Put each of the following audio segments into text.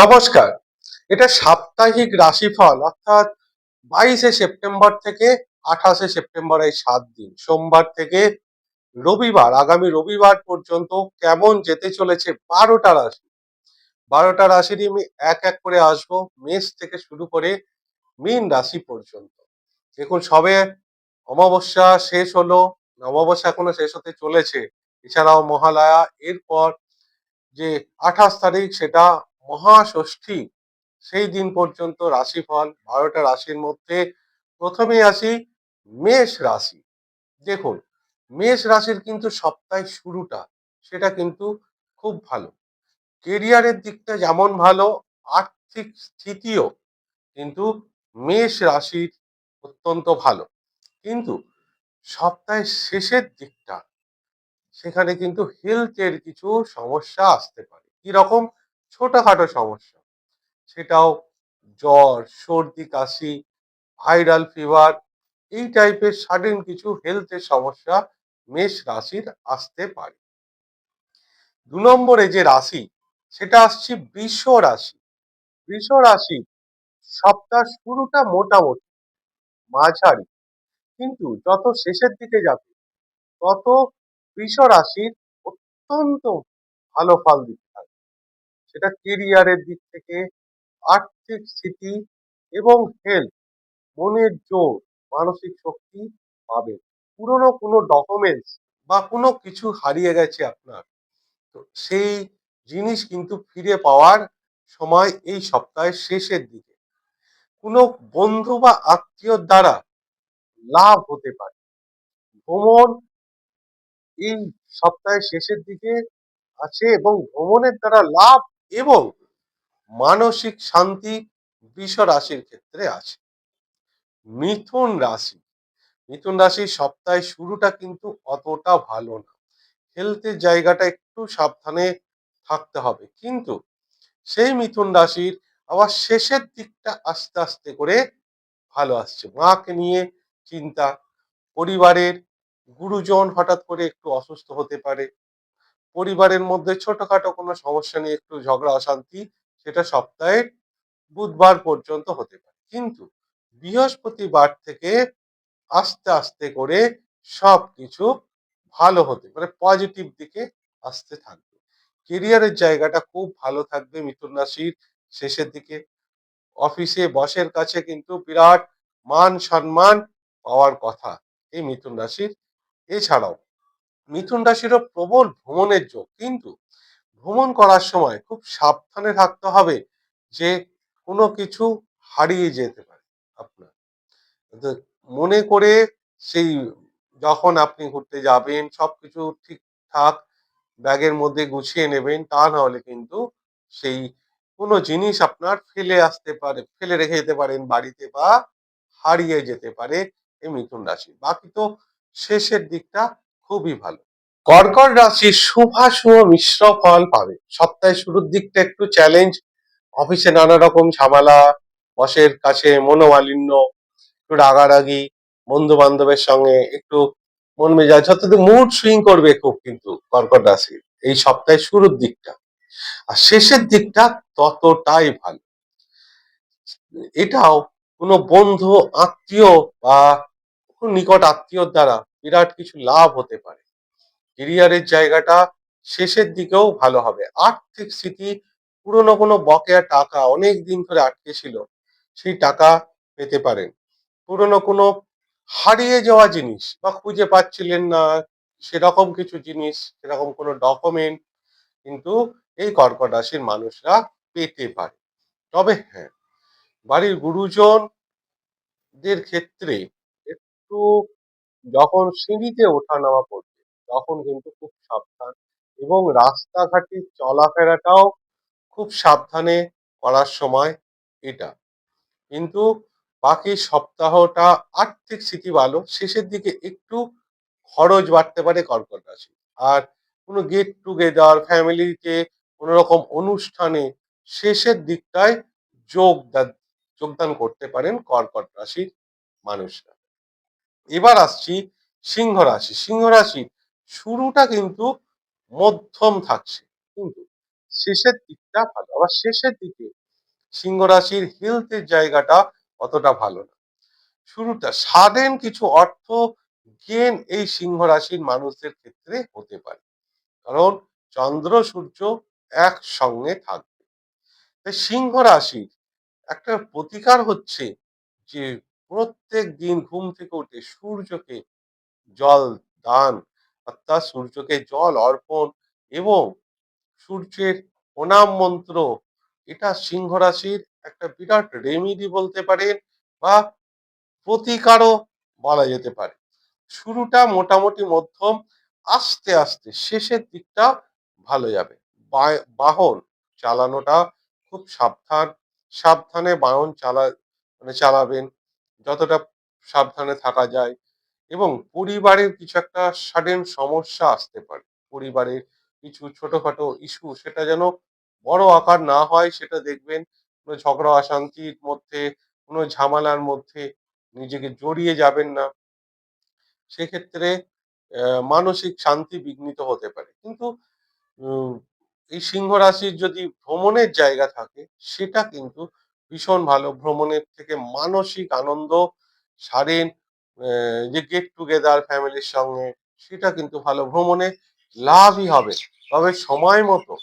নমস্কার। এটা সাপ্তাহিক রাশিফল, অর্থাৎ বাইশে সেপ্টেম্বর থেকে আঠাশে সেপ্টেম্বর এই সাত দিন। সোমবার থেকে রবিবার, আগামী রবিবার পর্যন্ত কেমন যেতে চলেছে বারোটা রাশি। বারোটা রাশিরই আমি এক এক করে আসব, মেষ থেকে শুরু করে মীন রাশি পর্যন্ত। দেখুন, সবে অমাবস্যা শেষ হলো, অমাবস্যা এখনও শেষ হতে চলেছে। এছাড়াও মহালয়া, এরপর যে আঠাশ তারিখ, সেটা মহাষষ্ঠী। সেই দিন পর্যন্ত রাশিফল, বারোটা রাশির মধ্যে প্রথমেই আসি মেষ রাশি। দেখুন, মেষ রাশির কিন্তু সপ্তাহের শুরুটা, সেটা কিন্তু খুব ভালো। কেরিয়ারের দিকটা যেমন ভালো, আর্থিক স্থিতিও কিন্তু মেষ রাশির অত্যন্ত ভালো। কিন্তু সপ্তাহের শেষের দিকটা, সেখানে কিন্তু হেলথের কিছু সমস্যা আসতে পারে। কীরকম? ছোটখাটো সমস্যা। সেটাও জ্বর, সর্দি, কাশি, ভাইরাল ফিভার এই টাইপের সাডেন কিছু হেলথের সমস্যা মেষ রাশির আসতে পারে। দু নম্বরে যে রাশি, সেটা আসছে বৃষ রাশি। বৃষ রাশি সপ্তাহ শুরুটা মোটামুটি মাঝারি। কিন্তু যত শেষের দিকে যাবে, তত বৃষ রাশির অত্যন্ত ভালো ফল দিতে সেটা কেরিয়ারের দিক থেকে, আর্থিক স্থিতি এবং হেলথ মনের জোর, মানসিক শক্তি পাবে। পুরনো কোনো ডকুমেন্টস বা কোনো কিছু হারিয়ে গেছে আপনার। তো সেই জিনিস কিন্তু ফিরে পাওয়ার সময় এই সপ্তাহের শেষের দিকে। কোনো বন্ধু বা আত্মীয়র দ্বারা লাভ হতে পারে। ভ্রমণ এই সপ্তাহের শেষের দিকে আছে এবং ভ্রমণের দ্বারা লাভ এবং মানসিক শান্তি বৃষ রাশির ক্ষেত্রে আছে। মিথুন রাশি, মিথুন রাশির সপ্তাহের শুরুটা কিন্তু অতটা ভালো না। হেলথের জায়গাটা একটু সাবধানে থাকতে হবে। কিন্তু সেই মিথুন রাশির আবার শেষের দিকটা আস্তে আস্তে করে ভালো আসছে। মাকে নিয়ে চিন্তা, পরিবারের গুরুজন হঠাৎ করে একটু অসুস্থ হতে পারে পরিবারের মধ্যে ছোটখাটো কোনো সমস্যা নিয়ে একটু ঝগড়া, অশান্তি, সেটা সপ্তাহে বুধবার পর্যন্ত হতে পারে। কিন্তু বৃহস্পতিবার থেকে আস্তে আস্তে করে সব কিছু ভালো হতে মানে পজিটিভ দিকে আসতে থাকবে। কেরিয়ারের জায়গাটা খুব ভালো থাকবে মিথুন রাশির শেষের দিকে। অফিসে বসের কাছে কিন্তু বিরাট মান সম্মান পাওয়ার কথা এই মিথুন রাশির। এছাড়াও মিথুন রাশিরও প্রবল ভ্রমণের যোগ, কিন্তু ভ্রমণ করার সময় খুব সাবধানে থাকতে হবে যে কোনো কিছু হারিয়ে যেতে পারে আপনার। মনে করে সেই যখন আপনি ঘুরতে যাবেন, সবকিছু ঠিকঠাক ব্যাগের মধ্যে গুছিয়ে নেবেন, তা না হলে কিন্তু সেই কোনো জিনিস আপনার ফেলে আসতে পারে, ফেলে রেখে যেতে পারেন বাড়িতে বা হারিয়ে যেতে পারে এই মিথুন রাশি। বাকি তো শেষের দিকটা খুবই ভালো। কর্কট রাশি শুভাশুভ মিশ্র ফল পাবে। সপ্তাহের শুরুর দিকটা একটু চ্যালেঞ্জ অফিসে নানা রকম ঝামেলা, বসের কাছে মনোমালিন্য, একটু রাগারাগি বন্ধু বান্ধবের সঙ্গে একটু মন মেজাজ অর্থাৎ মুড সুইং করবে খুব কিন্তু কর্কট রাশি এই সপ্তাহের শুরুর দিকটা। আর শেষের দিকটা ততটাই ভালো। এটাও কোনো বন্ধু, আত্মীয় বা নিকট আত্মীয়র দ্বারা বিরাট কিছু লাভ হতে পারে। কেরিয়ারের জায়গাটা শেষের দিকেও ভালো হবে। আর্থিক স্থিতি, পুরনো কোনো বকেয়া টাকা অনেক দিন ধরে আটকে ছিল, সেই টাকা পেতে পারেন। পুরনো কোনো হারিয়ে যাওয়া জিনিস বা খুঁজে পাচ্ছিলেন না, সেরকম কিছু জিনিস, সেরকম কোনো ডকুমেন্ট কিন্তু এই কর্কট রাশির মানুষরা পেতে পারে। তবে হ্যাঁ বাড়ির গুরুজনদের ক্ষেত্রে একটু যখন সিঁড়িতে ওঠা নামা করবে, তখন কিন্তু খুব সাবধান এবং রাস্তাঘাটে চলাফেরাটাও খুব সাবধানে করার সময় এটা। কিন্তু বাকি সপ্তাহটা আর্থিক স্থিতি ভালো, শেষের দিকে একটু খরচ বাড়তে পারে কর্কট রাশি। আর কোনো গেট টুগেদার ফ্যামিলিতে কোনো রকম অনুষ্ঠানে শেষের দিকটায় যোগদান যোগদান করতে পারেন কর্কট রাশির মানুষরা। এবার আসছি সিংহ রাশি। সিংহ রাশি, শুরুটা কিন্তু মধ্যম থাকছে, কিন্তু শেষের দিকটা ভালো। আবার শেষের দিকে সিংহ রাশির হেলথের জায়গাটা অতটা ভালো না। শুরুটা সাডেন কিছু অর্থ গেন এই সিংহ রাশির মানুষদের ক্ষেত্রে হতে পারে। কারণ চন্দ্র, সূর্য একসঙ্গে থাকবে। সিংহ রাশির একটা প্রতিকার হচ্ছে যে প্রত্যেক দিন ঘুম থেকে উঠে সূর্যকে জল দান, অর্থাৎ সূর্যকে জল অর্পণ এবং সূর্যের প্রণাম মন্ত্র, এটা সিংহ রাশির একটা বিরাট রেমিডি বলতে পারেন বা প্রতিকারও বলা যেতে পারে। শুরুটা মোটামুটি মধ্যম, আস্তে আস্তে শেষের দিকটা ভালো যাবে। বাহন চালানোটা খুব সাবধান, সাবধানে বাহন চালা মানে চালাবেন যতটা সাবধানে থাকা যায় এবং পরিবারের কিছু একটা সাডেন সমস্যা আসতে পারে। পরিবারের কিছু ছোটখাটো ইস্যু সেটা যেন বড় আকার না হয় সেটা দেখবেন কোনো ঝগড়া, অশান্তির মধ্যে, কোনো ঝামেলার মধ্যে নিজেকে জড়িয়ে যাবেন না। সেক্ষেত্রে মানসিক শান্তি বিঘ্নিত হতে পারে। কিন্তু এই সিংহ রাশির যদি ভ্রমণের জায়গা থাকে, সেটা কিন্তু ভীষণ ভালো। ভ্রমণের থেকে মানসিক আনন্দ সারেন যে গেট টুগেদার ফ্যামিলির সঙ্গে, সেটা কিন্তু ভালো। ভ্রমণে লাভই হবে। তবে সময় মতো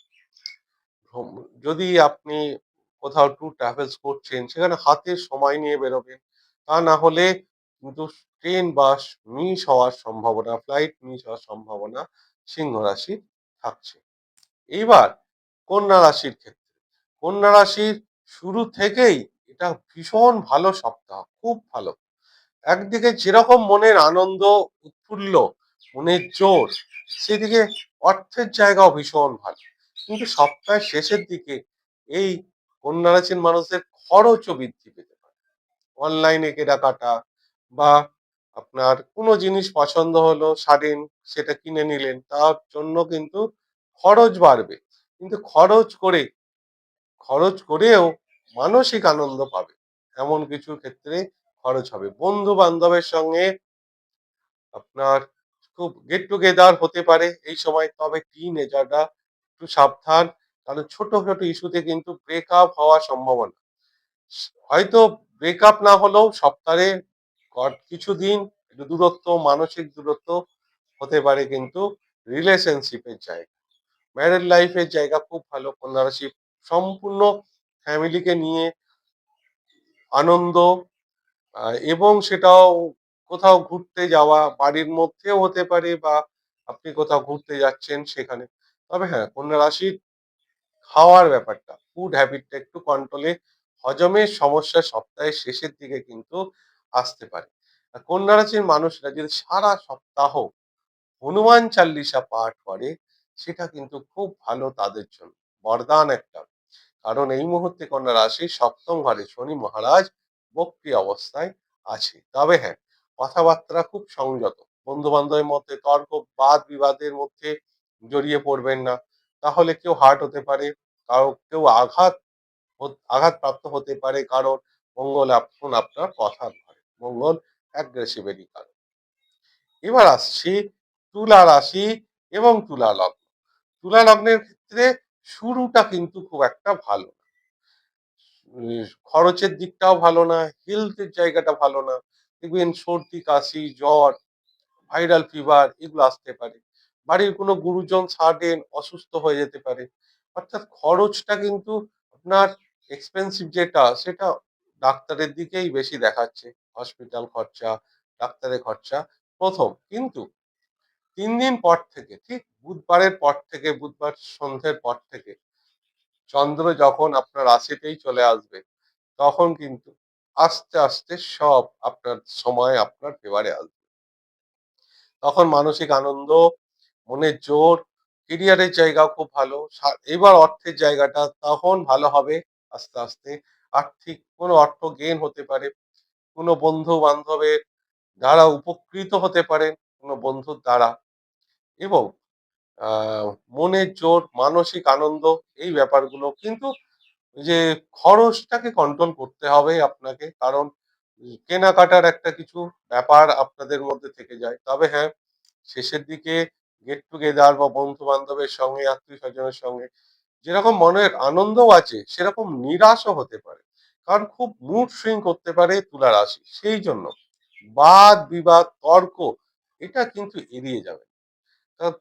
যদি আপনি কোথাও ট্যুর ট্রাভেলস করছেন, সেখানে হাতে সময় নিয়ে বেরোবেন, তা না হলে কিন্তু ট্রেন বাস মিস হওয়ার সম্ভাবনা ফ্লাইট মিস হওয়ার সম্ভাবনা সিংহ রাশির থাকছে। এইবার কন্যা রাশির ক্ষেত্রে, কন্যা রাশির শুরু থেকেই এটা ভীষণ ভালো সপ্তাহ, খুব ভালো। একদিকে যেরকম মনের আনন্দ, উৎফুল্ল, মনের জোর, সেদিকে অর্থের জায়গাও ভীষণ ভালো। কিন্তু সপ্তাহের শেষের দিকে এই কন্যা রাশির মানুষদের খরচও বৃদ্ধি পেতে পারে। অনলাইনে কেনাকাটা বা আপনার কোনো জিনিস পছন্দ হলো স্বাধীন সেটা কিনে নিলেন, তার জন্য কিন্তু খরচ বাড়বে। কিন্তু খরচ করে খরচ করেও মানসিক আনন্দ পাবে। এমন কিছু ক্ষেত্রে খরচ হবে। বন্ধু বান্ধবের সঙ্গে আপনার খুব গেট টুগেদার হতে পারে এই সময়। তবে টিন এজাররা একটু সাবধান, কারণ ছোট ছোট ইস্যুতে কিন্তু ব্রেকআপ হওয়ার সম্ভাবনা। হয়তো ব্রেকআপ না হলেও সপ্তাহে কিছুদিন একটু দূরত্ব, মানসিক দূরত্ব হতে পারে কিন্তু রিলেশনশিপের জায়গা। ম্যারেড লাইফের জায়গা খুব ভালো কন্যা রাশি সম্পূর্ণ ফ্যামিলিকে নিয়ে আনন্দ এবং সেটাও কোথাও ঘুরতে যাওয়া, বাড়ির মধ্যেও হতে পারে বা আপনি কোথাও ঘুরতে যাচ্ছেন সেখানে। তবে হ্যাঁ কন্যা রাশির খাওয়ার ব্যাপারটা ফুড হ্যাবিটটা একটু কন্ট্রোলে হজমের সমস্যা সপ্তাহের শেষের দিকে কিন্তু আসতে পারে। কন্যা রাশির মানুষরা যদি সারা সপ্তাহ হনুমান চাল্লিশা পাঠ করে, সেটা কিন্তু খুব ভালো তাদের জন্য। বরদান একটা। কারণ এই মুহূর্তে কন্যা রাশি সপ্তম ঘরে শনি মহারাজ বক্রি অবস্থায় আছে। তবে হ্যাঁ কথাবার্তা খুব সংযত। বন্ধু বান্ধবের মধ্যে তর্ক, বাদ বিবাদের মধ্যে জড়িয়ে পড়বেন না। তাহলে কেউ হার্ট হতে পারে, কারও কেউ আঘাত আঘাতপ্রাপ্ত হতে পারে, কারণ মঙ্গল এখন আপনার কথার ঘরে মঙ্গল অ্যাগ্রেসিভেরই কারণ। এবার আসছি তুলা রাশি এবং তুলা লগ্ন। তুলা লগ্নের ক্ষেত্রে শুরুটা কিন্তু খুব একটা ভালো না। খরচের দিকটাও ভালো না হেলথের জায়গাটা ভালো না। দেখবেন সর্দি, কাশি, জ্বর ভাইরাল ফিভার এগুলো আসতে পারে। বাড়ির কোনো গুরুজন সাডেন অসুস্থ হয়ে যেতে পারে। অর্থাৎ খরচটা কিন্তু আপনার এক্সপেন্সিভ যেটা, সেটা ডাক্তারের দিকেই বেশি দেখাচ্ছে। হসপিটাল খরচা, ডাক্তারের খরচা প্রথম। কিন্তু তিন দিন পর থেকে, ঠিক বুধবারের পর থেকে, বুধবার সন্ধ্যের পর থেকে, চন্দ্র যখন আপনার রাশিতেই চলে আসবে, তখন কিন্তু আস্তে আস্তে সব আপনার সময় আপনার ফেভারে আসবে। তখন মানসিক আনন্দ, মনের জোর কেরিয়ারের জায়গা খুব ভালো এবার অর্থের জায়গাটা তখন ভালো হবে, আস্তে আস্তে আর্থিক কোনো অর্থ গেন হতে পারে, কোনো বন্ধু বান্ধবের দ্বারা উপকৃত হতে পারেন, কোনো বন্ধুর দ্বারা এবং মনের জোর, মানসিক আনন্দ এই ব্যাপারগুলো কিন্তু যে খরচটাকে কন্ট্রোল করতে হবে আপনাকে। কারণ, কেনাকাটার একটা কিছু ব্যাপার আপনাদের মধ্যে থেকে যায়। তবে হ্যাঁ শেষের দিকে গেট টুগেদার বা বন্ধু বান্ধবের সঙ্গে আত্মীয় স্বজনের সঙ্গে যেরকম মনের আনন্দও আছে, সেরকম নিরাশও হতে পারে। কারণ খুব মুড সুইং করতে পারে তুলা রাশি। সেই জন্য বাদ বিবাদ তর্ক, এটা কিন্তু এড়িয়ে যাবে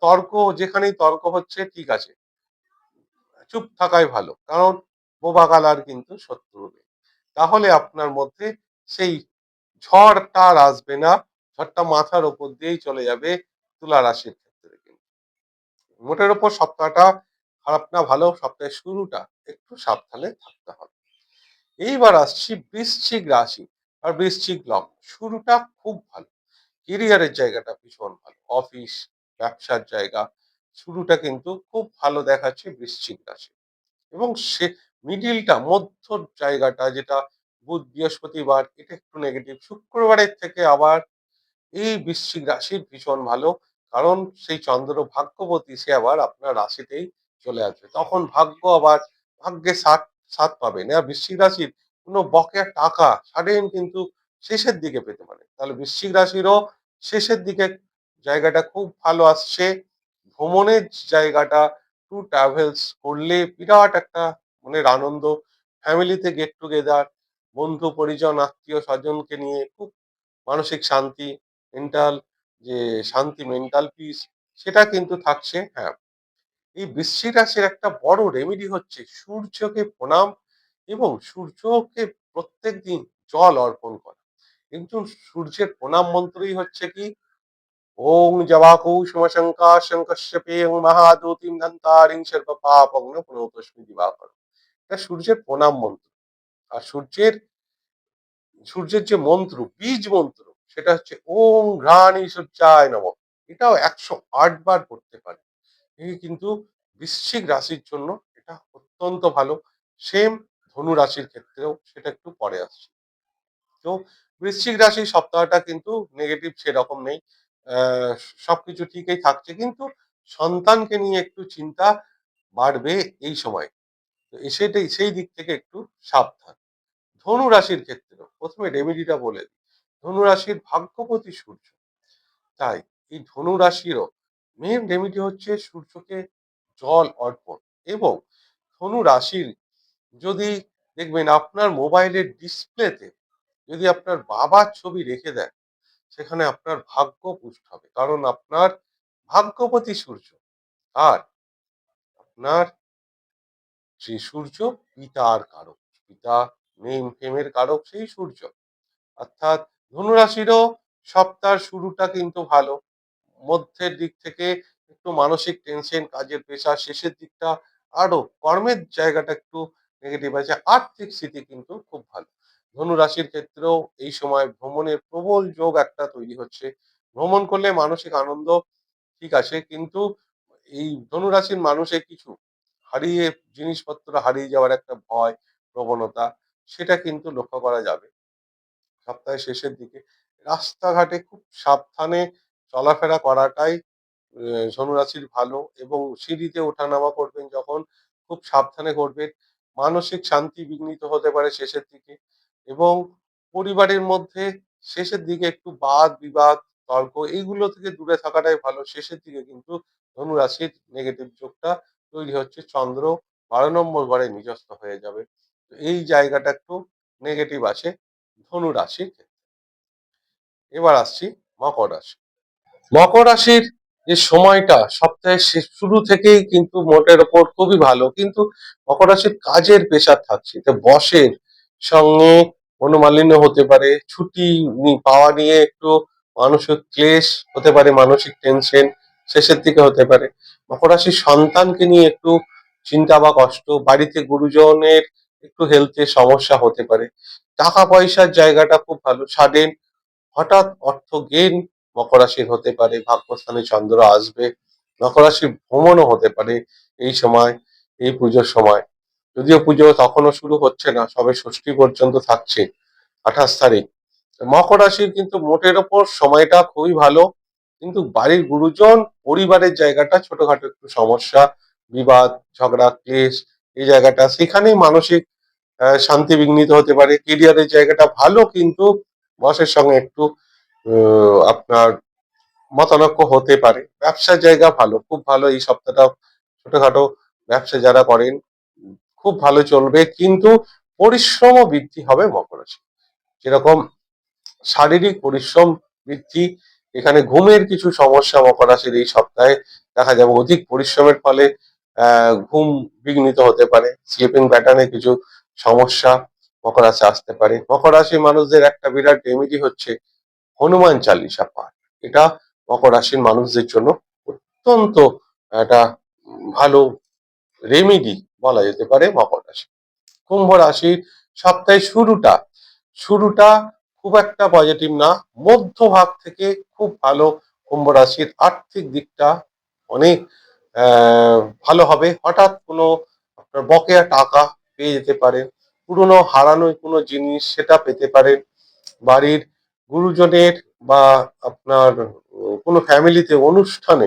তর্ক, যেখানেই তর্ক হচ্ছে, ঠিক আছে। চুপ থাকাই ভালো, কারণ বোবা গালার কিন্তু শত্রু নেই। তাহলে আপনার মধ্যে সেই ঝড়টা আর আসবে না, ঝড়টা মাথার ওপর দিয়েই চলে যাবে তুলা রাশির ক্ষেত্রে কিন্তু। মোটের ওপর সপ্তাহটা খারাপ না, ভালো, সপ্তাহের শুরুটা একটু সাবধানে থাকতে হবে। এইবার আসছি বৃশ্চিক রাশি আর বৃশ্চিক লগ্ন, শুরুটা খুব ভালো। কেরিয়ারের জায়গাটা ভীষণ ভালো অফিস ব্যবসার জায়গা। শুরুটা কিন্তু খুব ভালো দেখাচ্ছে বৃশ্চিক রাশি। এবং সে মিডিলটা, মধ্য জায়গাটা যেটা বুধ, বৃহস্পতিবার, এটা একটু নেগেটিভ শুক্রবারের থেকে আবার এই বৃশ্চিক রাশির ভীষণ ভালো। কারণ সেই চন্দ্র ভাগ্যবতী, সে আবার আপনার রাশিতেই চলে আসবে। তখন ভাগ্য আবার ভাগ্যে সাথ সাথ পাবে। না, বৃশ্চিক রাশির কোনো বকেয়া টাকা সাডেন কিন্তু শেষের দিকে পেতে পারে। তাহলে বৃশ্চিক রাশিরও শেষের দিকে জায়গাটা খুব ভালো আসছে। ভ্রমণের জায়গাটা টু ট্রাভেলস করলে বিরাট একটা মনের আনন্দ। ফ্যামিলিতে গেট টুগেদার বন্ধু, পরিজন, আত্মীয়, স্বজনকে নিয়ে খুব মানসিক শান্তি মেন্টাল যে শান্তি মেন্টাল পিস সেটা কিন্তু থাকছে হ্যাঁ। এই বৃশ্চিক রাশির একটা বড় রেমেডি হচ্ছে সূর্যকে প্রণাম এবং সূর্যকে প্রত্যেক দিন জল অর্পণ করা। কিন্তু সূর্যের প্রণাম মন্ত্রই হচ্ছে কি? ওং জবাকৌ সমশঙ্কা শঙ্কশ্যপেয়ং মহাদূতিম দন্তারিং সর্ব পাপগ্ন প্রণতস্মি দিবাকর এটা সূর্যের প্রণাম মন্ত্র। আর সূর্যের সূর্যের যে মন্ত্র, বীজ মন্ত্র, সেটা হচ্ছে ওং ঘ্রাণী সূর্যায় নম। এটাও একশো আট বার করতে পারে। কিন্তু বৃশ্চিক রাশির জন্য এটা অত্যন্ত ভালো। সেম ধনু রাশির ক্ষেত্রেও সেটা একটু পরে আসছে। তো বৃশ্চিক রাশির সপ্তাহটা কিন্তু নেগেটিভ সেরকম নেই। সবকিছু ঠিকই থাকছে। কিন্তু সন্তানকে নিয়ে একটু চিন্তা বাড়বে এই সময়। তো সেটাই, সেই দিক থেকে একটু সাবধান। ধনু রাশির ক্ষেত্রেও, প্রথমে রেমেডিটা বলে দিই। ধনু রাশির ভাগ্যপতি সূর্য। তাই এই ধনু রাশিরও মেন রেমেডি হচ্ছে সূর্যকে জল অর্পণ। এবং ধনু রাশির যদি দেখবেন আপনার মোবাইলের ডিসপ্লেতে যদি আপনার বাবার ছবি রেখে দেন সেখানে আপনার ভাগ্য পুষ্ট হবে। কারণ আপনার ভাগ্যপতি সূর্য। আর আপনার যে সূর্য পিতার কারক। পিতা নেম ফেমের কারক সেই সূর্য। অর্থাৎ ধনুরাশিরও সপ্তাহ শুরুটা কিন্তু ভালো। মধ্যের দিক থেকে একটু মানসিক টেনশন কাজের পেশা, শেষের দিকটা আরও কর্মের জায়গাটা একটু নেগেটিভ আছে। আর্থিক স্থিতি কিন্তু খুব ভালো। ধনু রাশির ক্ষেত্রেও এই সময় ভ্রমণের প্রবল যোগ একটা তৈরি হচ্ছে। ভ্রমণ করলে মানসিক আনন্দ ঠিক আছে কিন্তু এই ধনু রাশির মানুষের কিছু হারিয়ে জিনিসপত্র হারিয়ে যাওয়ার একটা ভয় প্রবণতা সেটা কিন্তু লক্ষ্য করা যাবে। সপ্তাহের শেষের দিকে রাস্তাঘাটে খুব সাবধানে চলাফেরা করাটাই আহ, ধনুরাশির ভালো এবং সিঁড়িতে ওঠানামা করবেন যখন খুব সাবধানে করবেন। মানসিক শান্তি বিঘ্নিত হতে পারে শেষের দিকে। এবং পরিবারের মধ্যে শেষের দিকে একটু বাদ, বিবাদ, তর্ক এইগুলো থেকে দূরে থাকাটাই ভালো। শেষের দিকে কিন্তু ধনুরাশির নেগেটিভ যোগটা তৈরি হচ্ছে। চন্দ্র বারো নম্বর ঘরে নিজস্ব হয়ে যাবে। তো এই জায়গাটা একটু নেগেটিভ আছে ধনু রাশির এবার আসছি মকর রাশি। মকর রাশির যে সময়টা সপ্তাহের শুরু থেকেই কিন্তু মোটের ওপর খুবই ভালো। কিন্তু মকর রাশির কাজের পেশার থাকছে। বসের সঙ্গে মনোমালিন্য হতে পারে, ছুটি পাওয়া নিয়ে একটু মানসিক ক্লেশ হতে পারে, মানসিক টেনশন শেষের দিকে হতে পারে। মকর রাশির সন্তানকে নিয়ে একটু চিন্তা বা কষ্ট, বাড়িতে গুরুজনের একটু হেলথের সমস্যা হতে পারে। টাকা পয়সার জায়গাটা খুব ভালো। সাডেন হঠাৎ অর্থ গেইন মকর রাশির হতে পারে, ভাগ্যস্থানে চন্দ্র আসবে মকর রাশির ভ্রমণও হতে পারে এই সময়, এই পুজোর সময়। যদিও পুজো তখনও শুরু হচ্ছে না, সবে ষষ্ঠী পর্যন্ত থাকছে, আঠাশ তারিখ। মকর রাশির কিন্তু মোটের ওপর সময়টা খুবই ভালো, কিন্তু বাড়ির গুরুজন, পরিবারের জায়গাটা ছোটখাটো একটু সমস্যা, বিবাদ, ঝগড়া, ক্লেশ, এই জায়গাটা, সেখানেই মানসিক শান্তি বিঘ্নিত হতে পারে। কেরিয়ারের জায়গাটা ভালো, কিন্তু বসের সঙ্গে একটু আপনার মতানক্য হতে পারে। ব্যবসার জায়গা ভালো, খুব ভালো এই সপ্তাহটা ছোটখাটো ব্যবসা যারা করেন খুব ভালো চলবে, কিন্তু পরিশ্রমও বৃদ্ধি হবে মকর রাশি। যেরকম শারীরিক পরিশ্রম, বৃদ্ধি, এখানে ঘুমের কিছু সমস্যা মকর রাশির এই সপ্তাহে দেখা যাবে। অধিক পরিশ্রমের ফলে ঘুম বিঘ্নিত হতে পারে স্লিপিং প্যাটার্নে কিছু সমস্যা মকর রাশি আসতে পারে। মকর রাশির মানুষদের একটা বিরাট রেমেডি হচ্ছে হনুমান চালিসা পাঠ। এটা মকর রাশির মানুষদের জন্য অত্যন্ত একটা ভালো রেমেডি বলা যেতে পারে মকর রাশি। কুম্ভ রাশির সপ্তাহের শুরুটা শুরুটা খুব একটা পজিটিভ না, মধ্যভাগ থেকে খুব ভালো কুম্ভ রাশির আর্থিক দিকটা অনেক ভালো হবে। হঠাৎ কোনো আপনার বকেয়া টাকা পেয়ে যেতে পারেন, পুরনো হারানো কোনো জিনিস সেটা পেতে পারেন। বাড়ির গুরুজনের বা আপনার কোনো ফ্যামিলিতে অনুষ্ঠানে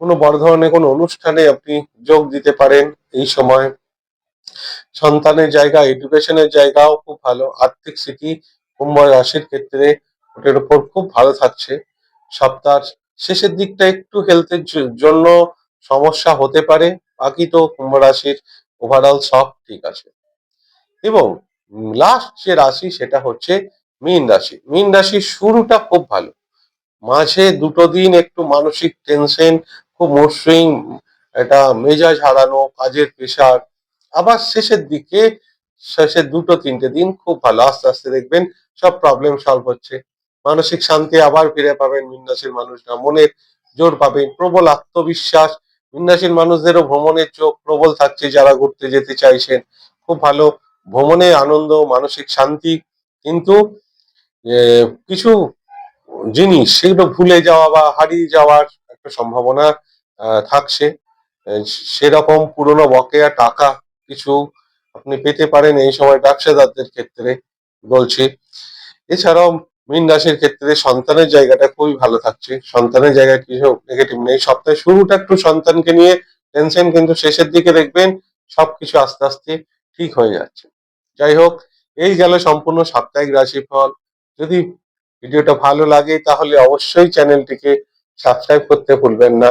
কোনো বড় ধরনের কোনো অনুষ্ঠানে আপনি যোগ দিতে পারেন এই সময়। সন্তানের জায়গা এডুকেশনের জায়গাও খুব ভালো। আর্থিক স্থিতি কুম্ভ রাশির ক্ষেত্রে ওটার উপর খুব ভালো থাকছে। সপ্তাহ শেষের দিকটা একটু হেলথের জন্য সমস্যা হতে পারে। বাকি তো কুম্ভ রাশির ওভারঅল সব ঠিক আছে। এবং লাস্ট যে রাশি সেটা হচ্ছে মীন রাশি। মীন রাশির শুরুটা খুব ভালো। মাঝে দুটো দিন একটু মানসিক টেনশন খুব মসৃণ এটা মেজাজ হারানো কাজের প্রেশার আবার শেষের দিকে, শেষের দুটো, তিনটে দিন খুব ভালো, আস্তে আস্তে দেখবেন সব প্রবলেম সলভ হচ্ছে। মানসিক শান্তি আবার ফিরে পাবেন মিন্নাসীর মানুষরা। মনের জোর পাবেন, প্রবল আত্মবিশ্বাস। মিন্নাসীর মানুষদেরও ভ্রমণের চোখ প্রবল থাকছে যারা ঘুরতে যেতে চাইছেন। খুব ভালো ভ্রমণে আনন্দ, মানসিক শান্তি, কিন্তু কিছু জিনিস সেগুলো ভুলে যাওয়া বা হারিয়ে যাওয়ার একটা সম্ভাবনা থাকছে। সেরকম পুরনো বকেয়া টাকা কিছু আপনি পেতে পারেন এই সময় ব্যবসাদারদের ক্ষেত্রে বলছি। এছাড়াও মীন রাশির ক্ষেত্রে সন্তানের জায়গাটা খুবই ভালো থাকছে। সন্তানের জায়গায় কিছু নেগেটিভ নেই। সপ্তাহে শুরুটা একটু সন্তানকে নিয়ে টেনশন কিন্তু শেষের দিকে দেখবেন সবকিছু আস্তে আস্তে ঠিক হয়ে যাচ্ছে। যাই হোক, এই গেল সম্পূর্ণ সাপ্তাহিক রাশিফল। যদি ভিডিওটা ভালো লাগে তাহলে অবশ্যই চ্যানেলটিকে সাবস্ক্রাইব করতে ভুলবেন না।